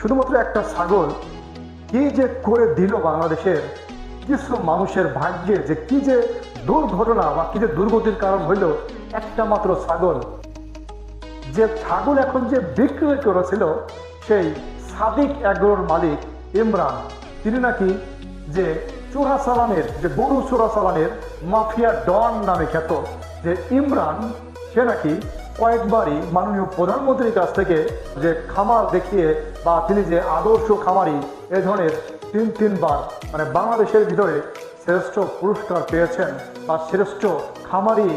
শুধুমাত্র একটা ছাগল কি যে করে দিল বাংলাদেশের কিছু মানুষের ভাগ্যে যে কি যে দুর্ঘটনা বা কি যে দুর্গতির কারণ হইল একটা মাত্র ছাগল। যে ছাগল এখন যে বিক্রয় করেছিল সেই সাদিক এগ্রোর মালিক ইমরান। তিনি নাকি যে চোরা চালানের যে গরু চোরা চালানের মাফিয়া ডন নামে খ্যাত। যে ইমরান, সে নাকি কয়েকবারই মাননীয় প্রধানমন্ত্রীর কাছ থেকে যে খামার দেখিয়ে বা তিনি যে আদর্শ খামারি, এ ধরনের তিন তিনবার মানে বাংলাদেশের ভিতরে শ্রেষ্ঠ পুরস্কার পেয়েছেন বা শ্রেষ্ঠ খামারি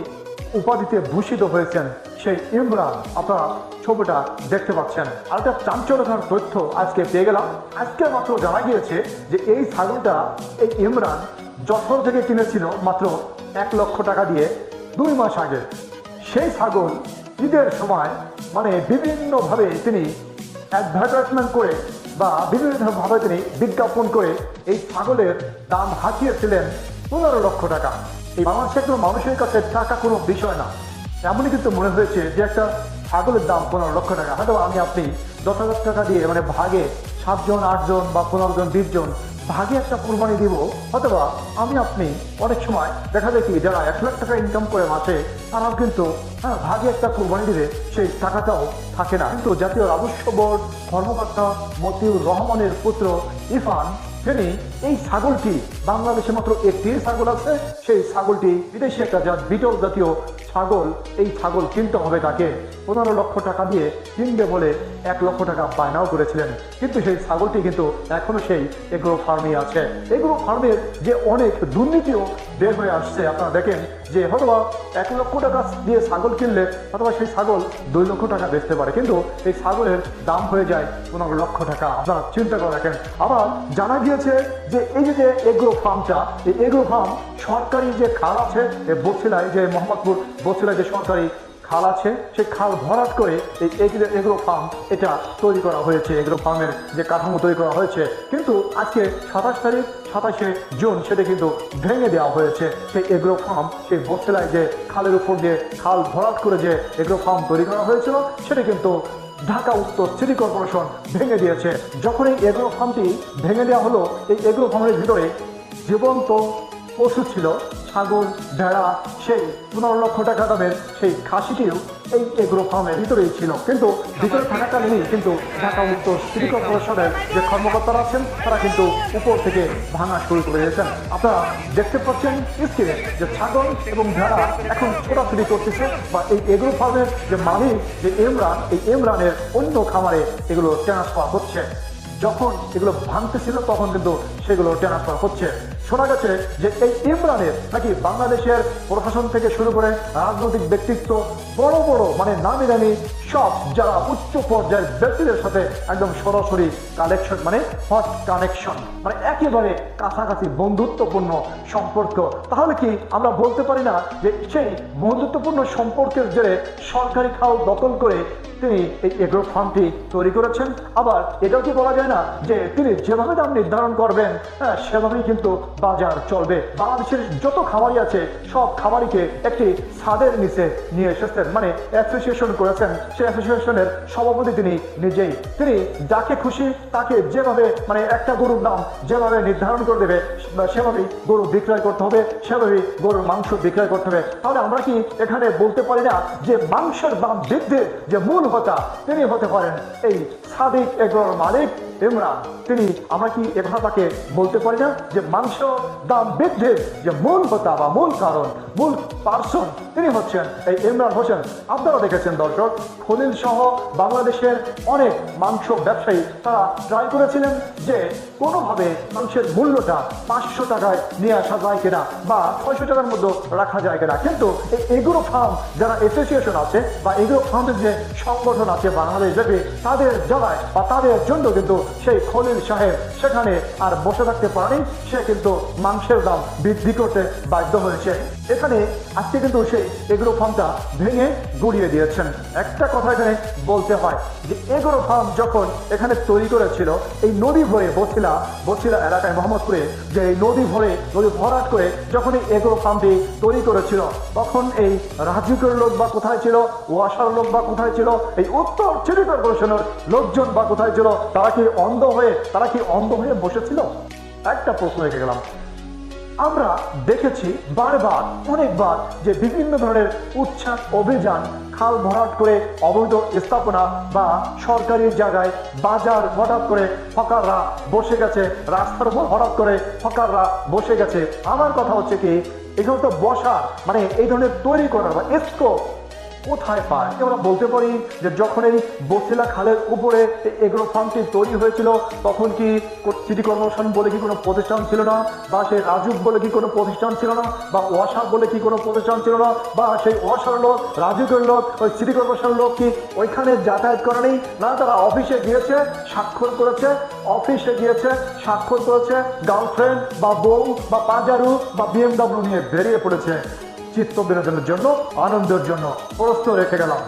উপাধিতে ভূষিত হয়েছেন সেই ইমরান। আপনারা ছবিটা দেখতে পাচ্ছেন। আর একটা চাঞ্চল্যকর তথ্য আজকে পেয়ে গেলাম। আজকে মাত্র জানা গিয়েছে যে এই ছাগলটা, এই ইমরান যশোর থেকে কিনেছিল মাত্র এক লক্ষ টাকা দিয়ে দুই মাস আগে। সেই ছাগল ঈদের সময় মানে বিভিন্নভাবে তিনি অ্যাডভার্টাইজমেন্ট করে বা বিভিন্নভাবে তিনি বিজ্ঞাপন করে এই ছাগলের দাম হাঁকিয়েছিলেন পনেরো লক্ষ টাকা। এই বাংলাদেশের কোনো মানুষের কাছে টাকা কোনো বিষয় না। এমনই কিন্তু মনে হয়েছে যে একটা ছাগলের দাম পনেরো লক্ষ টাকা। হয়তো আমি আপনি দশ হাজার টাকা দিয়ে মানে ভাগে সাতজন, আটজন বা পনেরো জন, বিশ জন ভাগে একটা কোরবানি দিব, অথবা আমি আপনি অনেক সময় দেখা যায় কি যারা এক লাখ টাকা ইনকাম করে মাসে, তারাও কিন্তু হ্যাঁ ভাগে একটা কোরবানি দিলে সেই টাকাটাও থাকে না। কিন্তু জাতীয় রাজস্ব বোর্ড কর্মকর্তা মতিউর রহমানের পুত্র ইরফান, তিনি এই ছাগলটি বাংলাদেশে মাত্র একটি ছাগল আছে। সেই ছাগলটি বিদেশে একটা বিটল জাতীয় ছাগল, এই ছাগল কিনতে হবে তাকে। পনেরো লক্ষ টাকা দিয়ে কিনবে বলে এক লক্ষ টাকা বায়নাও করেছিলেন। কিন্তু সেই ছাগলটি কিন্তু এখনও সেই এগ্রো ফার্মে আছে। এগ্রো ফার্মের যে অনেক দুর্নীতিও বের হয়ে আসছে। আপনারা দেখেন যে হয়তোবা এক লক্ষ টাকা দিয়ে ছাগল কিনলে অথবা সেই ছাগল দুই লক্ষ টাকা বেচতে পারে। কিন্তু এই ছাগলের দাম হয়ে যায় পনেরো লক্ষ টাকা। আপনারা চিন্তা করে রাখেন আবার জানা গিয়েছে যে এই যে এগ্রো ফার্মটা, এই এগ্রো ফার্ম সরকারি যে খাল আছে এই বছিলায় যে মোহাম্মদপুর বছিলায় যে সরকারি খাল আছে, সেই খাল ভরাট করে এই এগ্রো এগ্রো ফার্ম এটা তৈরি করা হয়েছে, এগ্রো ফার্মের যে কাঠামো তৈরি করা হয়েছে। কিন্তু আজকে সাতাশ তারিখ, সাতাশে জুন সেটা কিন্তু ভেঙে দেওয়া হয়েছে। সেই এগ্রো ফার্ম, সেই বসেলায় যে খালের উপর দিয়ে খাল ভরাট করে যে এগ্রো ফার্ম তৈরি করা হয়েছিল, সেটা কিন্তু ঢাকা উত্তর সিটি কর্পোরেশন ভেঙে দিয়েছে। যখন এই এগ্রো ফার্মটি ভেঙে দেওয়া হলো, এই এগ্রো ফার্মের ভিতরে জীবন্ত পশু ছিল। ছাগল, ভেড়া, সেই পনেরো লক্ষ টাকা দামের সেই খাসিটিও এই এগ্রো ফার্মের ভিতরেই ছিল। কিন্তু ভিতরে থাকাকালীনই কিন্তু ঢাকা উত্তর সিটি কর্পোরেশনের যে কর্মকর্তারা আছেন, তারা কিন্তু উপর থেকে ভাঙা শুরু করে দিয়েছেন। আপনারা দেখতে পাচ্ছেন স্ক্রিনে যে ছাগল এবং ভেড়া এখন ছোটাছুটি করতেছে বা এই এগ্রো ফার্মের যে মালিক, যে ইমরান এই ইমরানের অন্য খামারে এগুলো ট্রান্সফার হচ্ছে। যখন এগুলো ভাঙতেছিল, তখন কিন্তু সেগুলো ট্রান্সফার হচ্ছে। শোনা গেছে যে এই ইমরানের নাকি বাংলাদেশের প্রশাসন থেকে শুরু করে রাজনৈতিক ব্যক্তিত্ব বড় বড় মানে নামি দামি সব যারা উচ্চ পর্যায়ের ব্যক্তিদের সাথে একদম সরাসরি কানেকশন মানে হট কানেকশন মানে একেবারে কাছাকাছি বন্ধুত্বপূর্ণ সম্পর্ক। তাহলে কি আমরা বলতে পারি না যে সেই বন্ধুত্বপূর্ণ সম্পর্কের জেরে সরকারি খাল দখল করে তিনি এই এগ্রো ফার্মটি তৈরি করেছেন? আবার এটাও কি বলা যায় না যে তিনি যেভাবে দাম নির্ধারণ করবেন হ্যাঁ সেভাবেই কিন্তু বাজার চলবে। বাংলাদেশের যত খামারি আছে, সব খামারিকে একটি ছাদের নিচে নিয়ে এসেছেন মানে অ্যাসোসিয়েশন করেছেন। সেই অ্যাসোসিয়েশনের সভাপতি তিনি নিজেই। তিনি যাকে খুশি তাকে যেভাবে মানে একটা গরুর দাম যেভাবে নির্ধারণ করে দেবে সেভাবেই গরু বিক্রয় করতে হবে, সেভাবেই গরুর মাংস বিক্রয় করতে হবে। তাহলে আমরা কি এখানে বলতে পারি না যে মাংসের দাম বৃদ্ধির যে মূল হতা তিনি হতে পারেন এই সাদিক এগর মালিক ইমরান তিনি আমরা কি একথা তাকে বলতে পারি না? যে মাংস, দাম বৃদ্ধির যে মূল হতা বা মূল কারণ, মূল পার্সন তিনি হচ্ছেন এই ইমরান হোসেন। আপনারা দেখেছেন দর্শক, খলিল সহ বাংলাদেশের অনেক মাংস ব্যবসায়ী তারা ট্রাই করেছিলেন যে কোনোভাবে মাংসের মূল্যটা পাঁচশো টাকায় নিয়ে আসা যায় কিনা বা ছয়শো টাকার মধ্যে রাখা যায় কিনা। কিন্তু এই এগুলো ফার্ম যারা অ্যাসোসিয়েশন আছে বা এগুলো ফার্মের যে সংগঠন আছে বাংলাদেশ ব্যাপী, তাদের জ্বালায় বা তাদের জন্য কিন্তু সেই খলিল সাহেব সেখানে আর বসে থাকতে পারেনি। সে কিন্তু মাংসের দাম বৃদ্ধি করতে বাধ্য হয়েছে। এখানে আজকে কিন্তু সেই এগ্রো ফার্মটা ভেঙে গুড়িয়ে দিয়েছেন। একটা কথা এখানে বলতে হয় যে, এগ্রো ফার্ম যখন এখানে তৈরি করেছিল, এই নদী ভরে বছিলা বছিলা এলাকায় মোহাম্মদপুরে, যে এই নদী ভরে, নদী ভরাট করে যখন এই এগ্রো ফার্মটি তৈরি করেছিল, তখন এই রাজুকের লোক বা কোথায় ছিল, ওয়াসার লোক বা কোথায় ছিল, এই উত্তর সিটি কর্পোরেশনের লোকজন বা কোথায় ছিল, তারা কি অন্ধ হয়ে, তারা কি অন্ধ হয়ে বসেছিল? একটা প্রশ্ন রেখে গেলাম। আমরা দেখেছি বারবার, অনেকবার যে বিভিন্ন ধরনের উচ্ছ্বাস, অভিযান, খাল ভরাট করে অবৈধ স্থাপনা বা সরকারি জায়গায় বাজার হঠাৎ করে হকাররা বসে গেছে, রাস্তার উপর হঠাৎ করে হকাররা বসে গেছে। আমার কথা হচ্ছে কি, এগুলো তো বসা মানে এই ধরনের তৈরি করার বা এসকো কোথায় পায়? আমরা বলতে পারি যে যখন এই বসিলা খালের উপরে এগ্রো ফার্মটি তৈরি হয়েছিল, তখন কি সিটি কর্পোরেশন বলে কি কোনো প্রতিষ্ঠান ছিল না? বা সেই রাজুক বলে কি কোনো প্রতিষ্ঠান ছিল না? বা ওয়াসা বলে কি কোনো প্রতিষ্ঠান ছিল না? বা সেই ওয়াসার লোক, রাজুকের লোক, ওই সিটি কর্পোরেশনের লোক কি ওইখানে যাতায়াত করে নেই? না, তারা অফিসে গিয়েছে, স্বাক্ষর করেছে, অফিসে গিয়েছে, স্বাক্ষর করেছে গার্লফ্রেন্ড বা বউ বা পাজারু বা বিএমডাব্লিউ নিয়ে বেরিয়ে পড়েছে। চিত্ত বিনোদনের জন্য আনন্দের জন্য প্রস্তুত রেখে গেলাম।